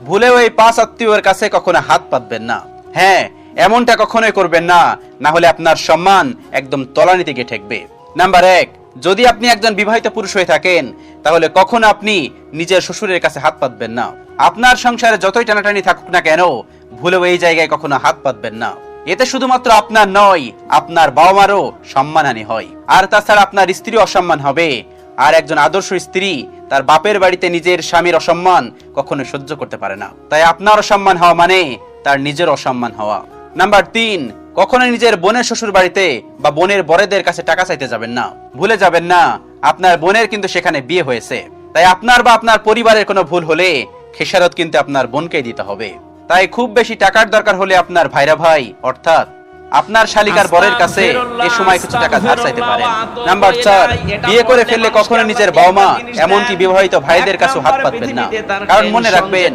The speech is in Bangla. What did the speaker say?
ভুলেও এই পাঁচ আত্মীয়ের কাছে কখনো হাত পাতবেন না। হ্যাঁ এমনটা কখনোই করবেন না না হলে আপনার সম্মান একদম তলানিতে গিয়ে ঠেকবে। নাম্বার এক, যদি আপনি একজন বিবাহিত পুরুষ হয়ে থাকেন, তাহলে কখনো আপনি নিজের শ্বশুরের কাছে হাত পাতবেন না। আপনার সংসারে যতই টানাটানি থাকুক না কেন, ভুলেও এই জায়গায় কখনো হাত পাতবেন না। এতে শুধুমাত্র আপনার নয়, আপনার বাবা মারও সম্মানহানি হয়। আর তাছাড়া আপনার স্ত্রী অসম্মান হবে। আর একজন আদর্শ স্ত্রী তার বাপের বাড়িতে নিজের স্বামীর অসম্মান কখনো সহ্য করতে পারে না। তাই আপনার অসম্মান হওয়া মানে তার নিজের অসম্মান হওয়া। নাম্বার তিন কখনো নিজের বোনের শ্বশুর বাড়িতে বা বোনের বড়দের কাছে টাকা চাইতে যাবেন না। ভুলে যাবেন না, আপনার বোনের কিন্তু সেখানে বিয়ে হয়েছে। তাই আপনার বা আপনার পরিবারের কোনো ভুল হলে খেসারত কিন্তু আপনার বোনকেই দিতে হবে। তাই খুব বেশি টাকার দরকার হলে আপনার ভাইরা ভাই, অর্থাৎ আপনার শালিকার বরের কাছে এ সময় কিছু টাকা ধার চাইতে পারেন। নাম্বার চার বিয়ে করে ফেললে কখনো নিজের বাবা মা এমনকি বিবাহিত ভাইদের কাছে হাত পাতবেন না। কারণ মনে রাখবেন